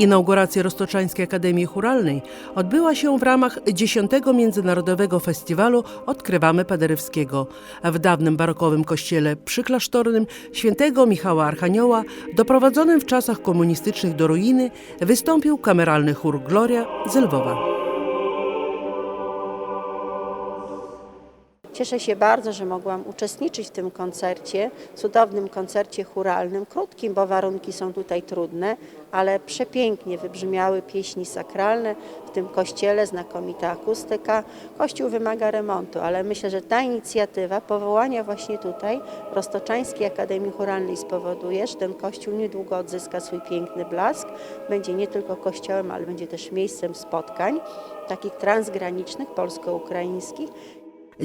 Inauguracja Roztoczańskiej Akademii Churalnej odbyła się w ramach 10. Międzynarodowego Festiwalu Odkrywamy Paderewskiego. W dawnym barokowym kościele przyklasztornym świętego Michała Archanioła, doprowadzonym w czasach komunistycznych do ruiny, wystąpił kameralny chór Gloria z Lwowa. Cieszę się bardzo, że mogłam uczestniczyć w tym koncercie, cudownym koncercie churalnym, krótkim, bo warunki są tutaj trudne, ale przepięknie wybrzmiały pieśni sakralne w tym kościele, znakomita akustyka. Kościół wymaga remontu, ale myślę, że ta inicjatywa powołania właśnie tutaj Roztoczańskiej Akademii Churalnej spowoduje, że ten kościół niedługo odzyska swój piękny blask. Będzie nie tylko kościołem, ale będzie też miejscem spotkań, takich transgranicznych, polsko-ukraińskich.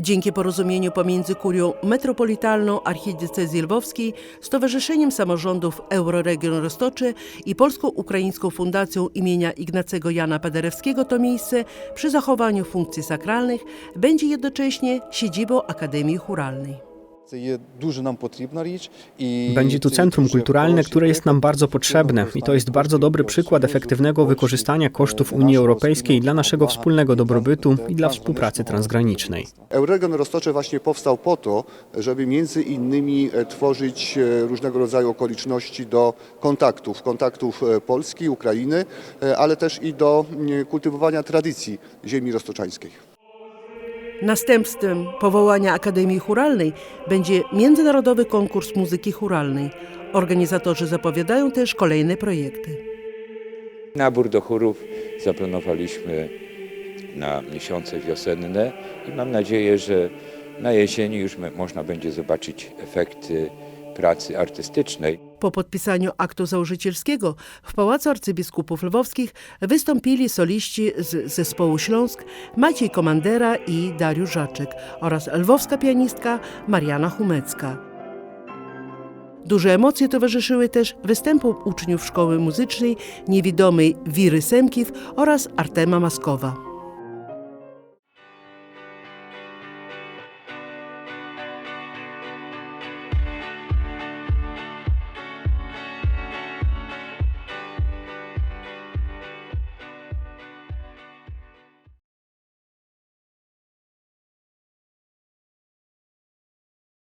Dzięki porozumieniu pomiędzy Kurią Metropolitalną Archidiecezji Lwowskiej, Stowarzyszeniem Samorządów Euroregion Roztocze i Polsko-Ukraińską Fundacją imienia Ignacego Jana Paderewskiego to miejsce przy zachowaniu funkcji sakralnych będzie jednocześnie siedzibą Akademii Churalnej. Będzie tu centrum kulturalne, które jest nam bardzo potrzebne i to jest bardzo dobry przykład efektywnego wykorzystania e, kosztów Unii Europejskiej dla naszego wspólnego dobrobytu i dla współpracy transgranicznej. Euroregion Roztocze właśnie powstał po to, żeby między innymi e, tworzyć e, różnego rodzaju okoliczności do kontaktów, kontaktów Polski, Ukrainy, ale też i do mm, kultywowania tradycji ziemi roztoczańskiej. Następstwem powołania Akademii Churalnej będzie międzynarodowy konkurs muzyki churalnej. Organizatorzy zapowiadają też kolejne projekty. Nabór do chórów zaplanowaliśmy na miesiące wiosenne i mam nadzieję, że na jesieni już można będzie zobaczyć efekty pracy artystycznej. Po podpisaniu aktu założycielskiego w Pałacu Arcybiskupów Lwowskich wystąpili soliści z zespołu Śląsk Maciej Komandera i Dariusz Żaczek oraz lwowska pianistka Mariana Humecka. Duże emocje towarzyszyły też występom uczniów szkoły muzycznej niewidomej Wiry Semkiw oraz Artema Maskowa.